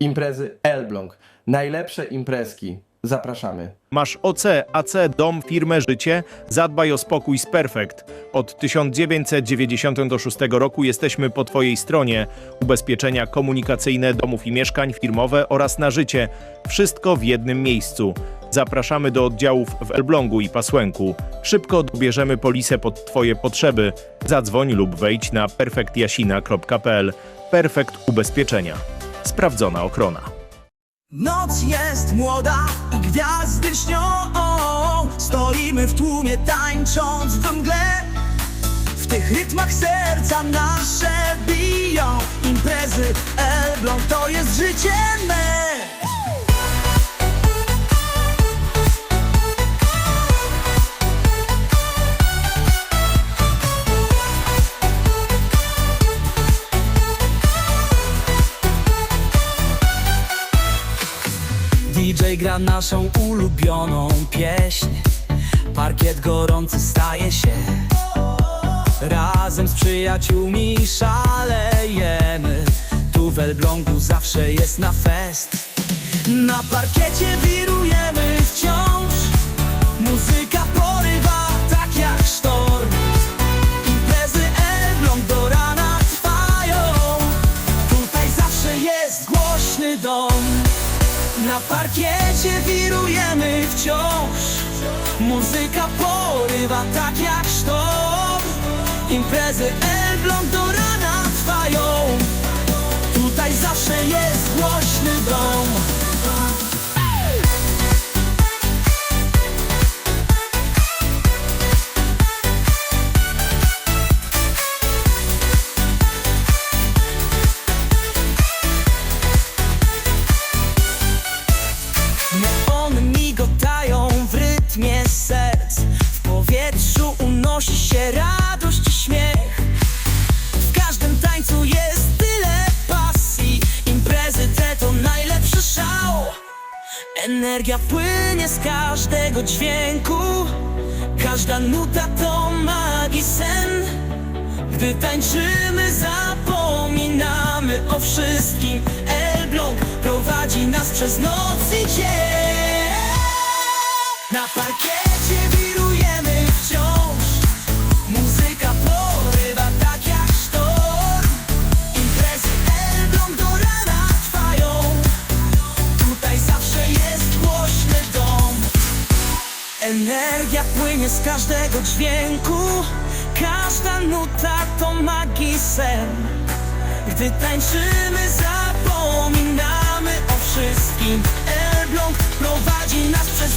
imprezy Elbląg. Najlepsze imprezki. Zapraszamy. Masz OC, AC, dom, firmę, życie? Zadbaj o spokój z Perfekt. Od 1996 roku jesteśmy po Twojej stronie. Ubezpieczenia komunikacyjne domów i mieszkań, firmowe oraz na życie. Wszystko w jednym miejscu. Zapraszamy do oddziałów w Elblągu i Pasłęku. Szybko dobierzemy polisę pod Twoje potrzeby. Zadzwoń lub wejdź na perfektjasina.pl. Perfekt Ubezpieczenia. Sprawdzona ochrona. Noc jest młoda i gwiazdy śnią. Stoimy w tłumie tańcząc w mgle. W tych rytmach serca nasze biją. Imprezy Elbląg to jest życie me DJ gra naszą ulubioną pieśń. Parkiet gorący staje się. Razem z przyjaciółmi szalejemy. Tu w Elblągu zawsze jest na fest. Na parkiecie wirujemy wciąż na parkiecie wirujemy wciąż. Muzyka porywa tak jak sztorm Imprezy Elbląg do Energia płynie z każdego dźwięku. Każda nuta to magii sen. Gdy tańczymy zapominamy o wszystkim. Elbląg prowadzi nas przez noc i dzień. Na parkiecie Energia płynie z każdego dźwięku. Każda nuta to magii sen. Gdy tańczymy zapominamy o wszystkim. Elbląg prowadzi nas przez